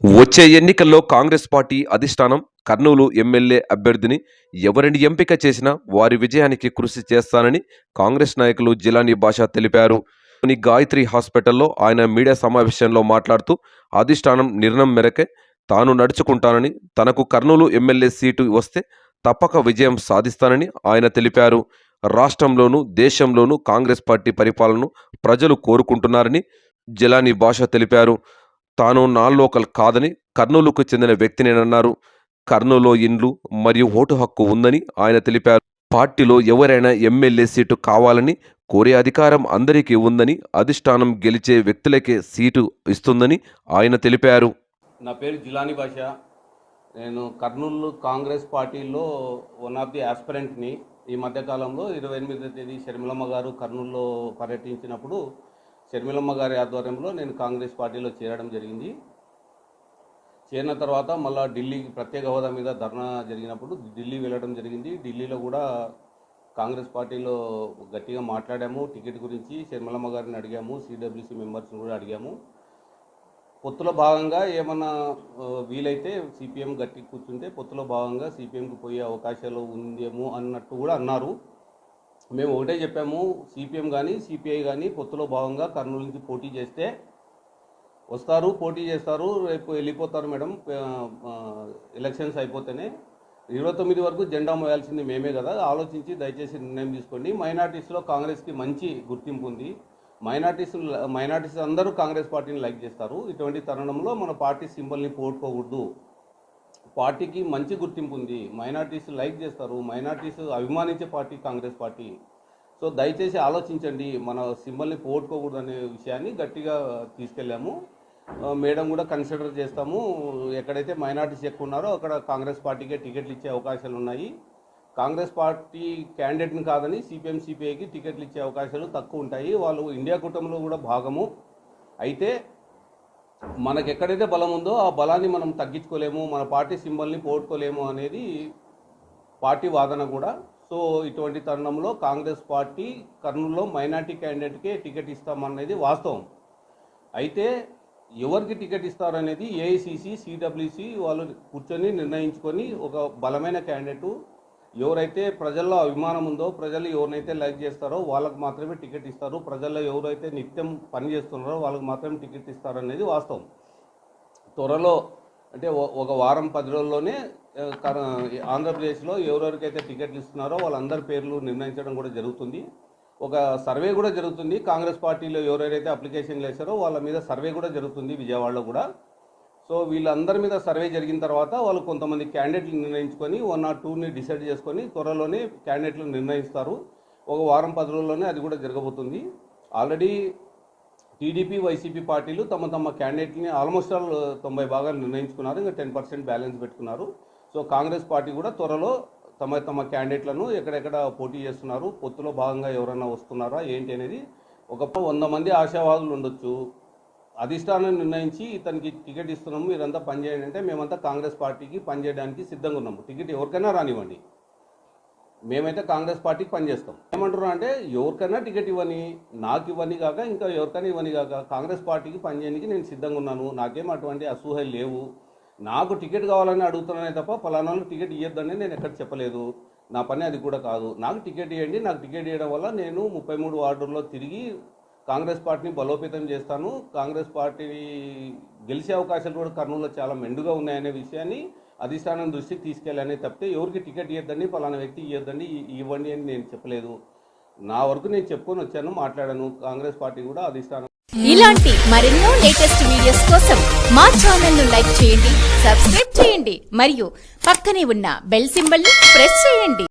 వచ్చే ఎన్నికల్లో కాంగ్రెస్ పార్టీ అధిష్టానం కర్నూలు ఎమ్మెల్యే అభ్యర్థిని ఎవరిని ఎంపిక చేసినా వారి విజయానికి కృషి చేస్తానని కాంగ్రెస్ నాయకులు జిలానీ భాష తెలిపారు. కొన్ని గాయత్రి హాస్పిటల్లో ఆయన మీడియా సమావేశంలో మాట్లాడుతూ అధిష్టానం నిర్ణయం మేరకే తాను నడుచుకుంటానని తనకు కర్నూలు ఎమ్మెల్యే సీటు వస్తే తప్పక విజయం సాధిస్తానని ఆయన తెలిపారు. రాష్ట్రంలోనూ దేశంలోనూ కాంగ్రెస్ పార్టీ పరిపాలనను ప్రజలు కోరుకుంటున్నారని జిలానీ భాష తెలిపారు. తాను నాన్ లోకల్ కాదని కర్నూలుకు చెందిన వ్యక్తినేనన్నారు కర్నూలులో ఇండ్లు మరియు ఓటు హక్కు ఉందని ఆయన తెలిపారు. పార్టీలో ఎవరైనా ఎమ్మెల్యే సీటు కావాలని కోరే అధికారం అందరికీ ఉందని అధిష్టానం గెలిచే వ్యక్తులకే సీటు ఇస్తుందని ఆయన తెలిపారు. నా పేరు జిలాని భాష. నేను కర్నూలు కాంగ్రెస్ పార్టీలో వన్ ఆఫ్ ది ఆస్పిరెంట్ని ఈ మధ్యకాలంలో ఇరవై ఎనిమిదో తేదీ షర్మిలమ్మ గారు కర్నూలులో పర్యటించినప్పుడు షర్మిలమ్మ గారి ఆధ్వర్యంలో నేను కాంగ్రెస్ పార్టీలో చేరడం జరిగింది. చేరిన తర్వాత మళ్ళీ ఢిల్లీకి ప్రత్యేక హోదా మీద ధర్నా జరిగినప్పుడు ఢిల్లీ వెళ్ళడం జరిగింది. ఢిల్లీలో కూడా కాంగ్రెస్ పార్టీలో గట్టిగా మాట్లాడాము టికెట్ గురించి షర్మిలమ్మ గారిని అడిగాము సిడబ్ల్యూసీ మెంబర్స్ని కూడా అడిగాము. పొత్తులో భాగంగా ఏమన్నా వీలైతే సిపిఎం గట్టి కూర్చుంటే పొత్తులో భాగంగా సిపిఎంకి పోయే అవకాశాలు ఉందేమో అన్నట్టు కూడా అన్నారు. మేము ఒకటే చెప్పాము సిపిఎం కానీ సిపిఐ కానీ పొత్తులో భాగంగా కర్నూలు నుంచి పోటీ చేస్తే వస్తారు పోటీ చేస్తారు రేపు వెళ్ళిపోతారు మేడం ఎలక్షన్స్ అయిపోతేనే. ఇరవై తొమ్మిది వరకు జెండా మోయాల్సింది మేమే కదా ఆలోచించి దయచేసి నిర్ణయం తీసుకోండి. మైనార్టీస్లో కాంగ్రెస్కి మంచి గుర్తింపు ఉంది. మైనార్టీస్ మైనార్టీస్ అందరూ కాంగ్రెస్ పార్టీని లైక్ చేస్తారు. ఇటువంటి తరుణంలో మన పార్టీ సింబల్ని పోగొట్టుకోకూడదు. పార్టీకి మంచి గుర్తింపు ఉంది. మైనార్టీస్ లైక్ చేస్తారు. మైనార్టీస్ అభిమానించే పార్టీ కాంగ్రెస్ పార్టీ. సో దయచేసి ఆలోచించండి. మన సింబల్ని పోగొట్టుకోకూడదు అనే విషయాన్ని గట్టిగా తీసుకెళ్ళాము. మేడం కూడా కన్సిడర్ చేస్తాము. ఎక్కడైతే మైనార్టీస్ ఎక్కువ ఉన్నారో అక్కడ కాంగ్రెస్ పార్టీకే టికెట్లు ఇచ్చే అవకాశాలు ఉన్నాయి. కాంగ్రెస్ పార్టీ క్యాండిడేట్ని కాదని సిపిఎం సిపిఐకి టికెట్లు ఇచ్చే అవకాశాలు తక్కువ ఉంటాయి. వాళ్ళు ఇండియా కూటమిలో కూడా భాగము. అయితే మనకు ఎక్కడైతే బలం ఉందో ఆ బలాన్ని మనం తగ్గించుకోలేము మన పార్టీ సింబల్ని పోగొట్టుకోలేము అనేది పార్టీ వాదన కూడా. సో ఇటువంటి తరుణంలో కాంగ్రెస్ పార్టీ కర్నూలులో మైనార్టీ క్యాండిడేట్కే టికెట్ ఇస్తామనేది వాస్తవం. అయితే ఎవరికి టికెట్ ఇస్తారనేది ఏఐసిసి సిడబ్ల్యూసి వాళ్ళు కూర్చొని నిర్ణయించుకొని ఒక బలమైన క్యాండిడేటు ఎవరైతే ప్రజల్లో అభిమానం ఉందో ప్రజలు ఎవరినైతే లైక్ చేస్తారో వాళ్ళకి మాత్రమే టికెట్ ఇస్తారు. ప్రజల్లో ఎవరైతే నిత్యం పని చేస్తున్నారో వాళ్ళకి మాత్రమే టికెట్ ఇస్తారు అనేది వాస్తవం. త్వరలో అంటే ఒక వారం పది రోజుల్లోనే ఆంధ్రప్రదేశ్లో ఎవరెవరికైతే టికెట్లు ఇస్తున్నారో వాళ్ళందరి పేర్లు నిర్ణయించడం కూడా జరుగుతుంది. ఒక సర్వే కూడా జరుగుతుంది. కాంగ్రెస్ పార్టీలో ఎవరెవరైతే అప్లికేషన్లు వేశారో వాళ్ళ మీద సర్వే కూడా జరుగుతుంది విజయవాడలో కూడా. సో వీళ్ళందరి మీద సర్వే జరిగిన తర్వాత వాళ్ళు కొంతమంది క్యాండిడేట్లు నిర్ణయించుకొని వన్ ఆర్ టూని డిసైడ్ చేసుకొని త్వరలోనే క్యాండిడేట్లు నిర్ణయిస్తారు. ఒక వారం పది రోజుల్లోనే అది కూడా జరగబోతుంది. ఆల్రెడీ టీడీపీ వైసీపీ పార్టీలు తమ తమ క్యాండిడేట్ని ఆల్మోస్ట్ ఆల్ తొంభై భాగాలు నిర్ణయించుకున్నారు. ఇంకా టెన్ పర్సెంట్ బ్యాలెన్స్ పెట్టుకున్నారు. సో కాంగ్రెస్ పార్టీ కూడా త్వరలో తమ తమ క్యాండిడేట్లను ఎక్కడెక్కడ పోటీ చేస్తున్నారు పొత్తులో భాగంగా ఎవరైనా వస్తున్నారా ఏంటి అనేది ఒక వంద మంది ఆశావాదులు ఉండొచ్చు. అధిష్టానం నిర్ణయించి ఇతనికి టికెట్ ఇస్తున్నాము మీరంతా పనిచేయండి అంటే మేమంతా కాంగ్రెస్ పార్టీకి పనిచేయడానికి సిద్ధంగా ఉన్నాము. టికెట్ ఎవరికైనా రానివ్వండి. మేమైతే కాంగ్రెస్ పార్టీకి పనిచేస్తాం ఏమంటున్నారు అంటే ఎవరికైనా టికెట్ ఇవ్వని నాకు ఇవ్వని కాక ఇంకా ఎవరికైనా ఇవ్వని కాక కాంగ్రెస్ పార్టీకి పనిచేయడానికి నేను సిద్ధంగా ఉన్నాను. నాకేం అటువంటి అసూహలు లేవు. నాకు టికెట్ కావాలని అడుగుతున్నానే తప్ప ఫలానా టికెట్ ఇవ్వద్దని నేను ఎక్కడ చెప్పలేదు. నా పని అది కూడా కాదు. నాకు టికెట్ ఇవ్వండి నాకు టికెట్ ఇవ్వడం వల్ల నేను ముప్పై మూడు వార్డుల్లో తిరిగి కాంగ్రెస్ పార్టీని బలోపేతం చేస్తాను. కాంగ్రెస్ పార్టీ గెలిచే అవకాశాలు కూడా కర్నూలులో చాలా మెండుగా ఉన్నాయనే విషయాన్ని అధిష్టానం దృష్టికి తీసుకెళ్ళానే తప్పితే ఎవరికి టికెట్ ఇవ్వద్దండి ఫలానా వ్యక్తి ఇవ్వద్దండి ఇవ్వండి అని నేను చెప్పలేదు. నా వరకు నేను చెప్పుకొని వచ్చాను మాట్లాడాను. కాంగ్రెస్ పార్టీ కూడా అధిష్టానం ఇలాంటి మరెన్నో లేటెస్ట్ వీడియోస్ కోసం మా ఛానల్ను లైక్ చేయండి సబ్స్క్రైబ్ చేయండి మరియు పక్కనే ఉన్న బెల్ సింబల్ ప్రెస్ చేయండి.